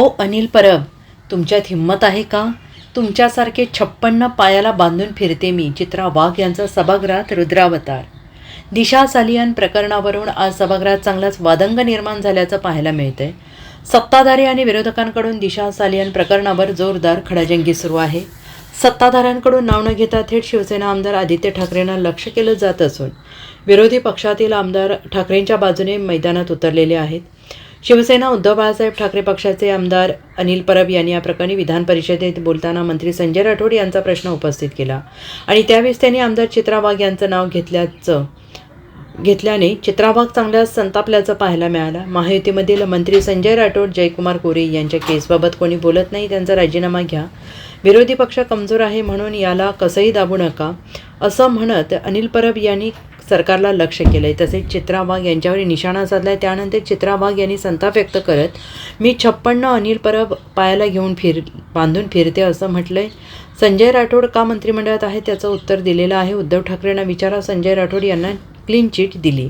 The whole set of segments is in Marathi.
ओ अनिल परब तुमच्यात हिंमत आहे का? तुमच्यासारखे छप्पन्न पायाला बांधून फिरते मी चित्रा वाघ यांचा सभागृहात रुद्रावतार. दिशा सालियन प्रकरणावरून आज सभागृहात चांगलाच वादंग निर्माण झाल्याचं पाहायला मिळतंय. सत्ताधारी आणि विरोधकांकडून दिशा सालियन प्रकरणावर जोरदार खडाजंगी सुरू आहे. सत्ताधाऱ्यांकडून नाव न घेता थेट शिवसेना आमदार आदित्य ठाकरेंना लक्ष केलं जात असून विरोधी पक्षातील आमदार ठाकरेंच्या बाजूने मैदानात उतरलेले आहेत. शिवसेना उद्धव बाळासाहेब ठाकरे पक्षाचे आमदार अनिल परब यांनी या प्रकरणी विधान परिषदेत बोलताना मंत्री संजय राठोड यांचा प्रश्न उपस्थित केला. आणि त्यावेळेस त्यांनी आमदार चित्रा वाघ यांचं नाव घेतल्याचं घेतल्याने चित्राभाग चांगल्या संतापल्याचं पाहायला मिळालं. महायुतीमधील मंत्री संजय राठोड जयकुमार कोरे यांच्या केसबाबत कोणी बोलत नाही त्यांचा राजीनामा घ्या. विरोधी पक्ष कमजोर आहे म्हणून याला कसंही दाबू नका असं म्हणत अनिल परब यांनी सरकारला लक्ष केलं आहे तसेच चित्रा वाघ यांच्यावर निशाणा साधला आहे त्यानंतर चित्रा वाघ यांनी संताप व्यक्त करत मी छप्पन्न अनिल परब पायाला घेऊन फिर बांधून फिरते असं म्हटलं आहे संजय राठोड का मंत्रिमंडळात आहे? त्याचं उत्तर दिलेलं आहे. उद्धव ठाकरेंना विचारा. संजय राठोड यांना क्लीन चिट दिली.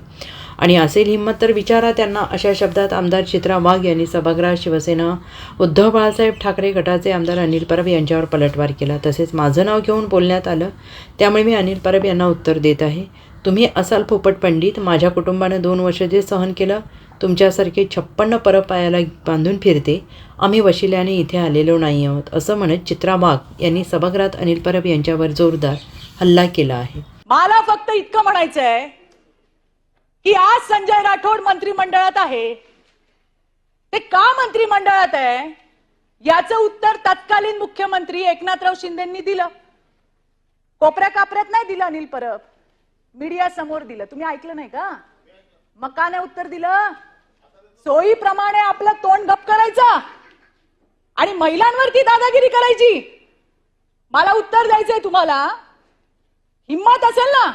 आणि असेल हिंमत तर विचारा त्यांना अशा शब्दात आमदार चित्रा वाघ यांनी सभागृहात शिवसेना उद्धव बाळासाहेब ठाकरे गटाचे आमदार अनिल परब यांच्यावर पलटवार केला. तसेच माझं नाव घेऊन बोलण्यात आलं त्यामुळे मी अनिल परब यांना उत्तर देत आहे. तुम्ही असाल पोपट पंडित माझ्या कुटुंबानं दोन वर्ष जे सहन केलं तुमच्यासारखे छप्पन्न परब पायाला बांधून फिरते आम्ही वशिल्याने इथे आलेलो नाही आहोत असं म्हणत चित्रा वाघ यांनी सभागृहात अनिल परब यांच्यावर जोरदार हल्ला केला आहे. मला फक्त इतकं म्हणायचं आहे की आज संजय राठोड मंत्रिमंडळात आहे. ते का मंत्रिमंडळात आहे? याचं उत्तर तत्कालीन मुख्यमंत्री एकनाथराव शिंदेंनी दिलं. कोपऱ्या कापऱ्यात नाही दिलं अनिल परब. मीडिया समोर दिलं. तुम्ही ऐकलं नाही का? मग का नाही उत्तर दिलं. सोयीप्रमाणे आपलं तोंड गप करायचं. आणि महिलांवरती दादागिरी करायची. मला उत्तर द्यायचंय तुम्हाला. हिंमत असेल ना?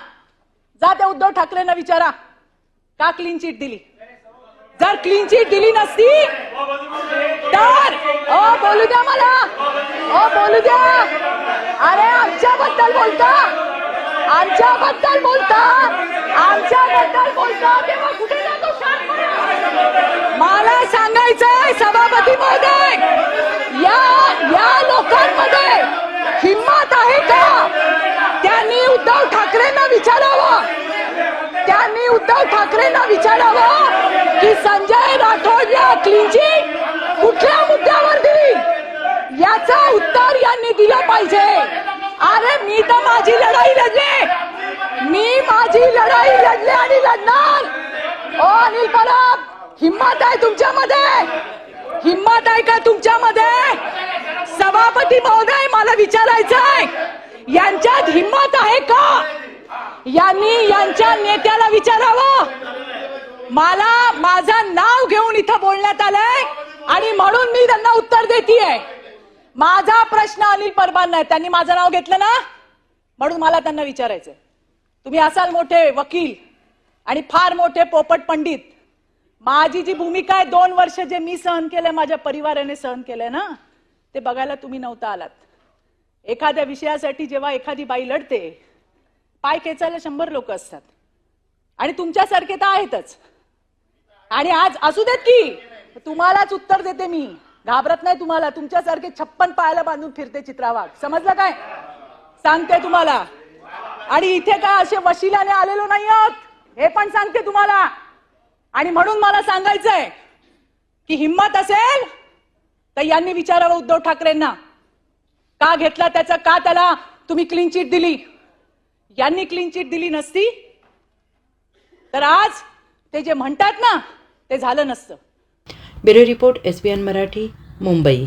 जा त्या उद्धव ठाकरेंना विचारा. का क्लीन चिट दिली? जर क्लीन चिट दिली नसती तर ओ बोलू द्या मला. ओ बोलू द्या. अरे आमच्याबद्दल बोलता. आमच्याबद्दल बोलता. आमच्याबद्दल बोलता. तेव्हा कुठे जातो? मला सांगायचंय सभापती महोदय या या लोकांमध्ये हिंमत आहे का त्यांनी उद्धव ठाकरेंना विचारावं त्यांनी उद्धव ठाकरेंना विचारावं की संजय राठोड या क्लीनची कुठल्या मुद्द्यावर दिली याचा उत्तर यांनी दिलं पाहिजे. अरे मी तर माझी लढाई लढले. मी माझी लढाई लढले आणि लढणार. ओ अनिल परब हिंमत आहे तुमच्यामध्ये? हिंमत आहे का तुमच्यामध्ये? सभापती महोदय मला विचारायचंय. यांच्यात हिंमत आहे का? यांनी यांच्या नेत्याला विचारावं. मला माझं नाव घेऊन इथं बोलण्यात आलंय आणि म्हणून मी त्यांना उत्तर देतीये. माझा प्रश्न अनिल परबांना आहे. त्यांनी माझं नाव घेतलं ना? म्हणून मला त्यांना विचारायचं तुम्ही असाल मोठे वकील आणि फार मोठे पोपट पंडित. माझी जी भूमिका आहे दोन वर्ष जे मी सहन केलंय माझ्या परिवाराने सहन केलंय ना? ते बघायला तुम्ही नव्हता आलात. एखाद्या विषयासाठी जेव्हा एखादी बाई लढते पाय खेचायला शंभर लोक असतात. आणि तुमच्यासारखे तर आहेतच. आणि आज असू देत की तुम्हालाच उत्तर देते मी. घाबरत नाही तुम्हाला तुमच्यासारखे छप्पन पायाला बांधून फिरते चित्रावाग समजलं काय? सांगते तुम्हाला. आणि इथे काय असे वशिलाने आलेलो नाही आहोत? हे पण सांगते तुम्हाला. आणि म्हणून मला सांगायचंय की हिंमत असेल तर यांनी विचारावं उद्धव ठाकरेंना. का घेतला त्याचा? का त्याला? तुम्ही क्लीन चिट दिली. यांनी क्लीन चिट दिली नसती तर आज ते जे म्हणतात ना ते झालं नसतं. Bureau report S B N Marathi Mumbai.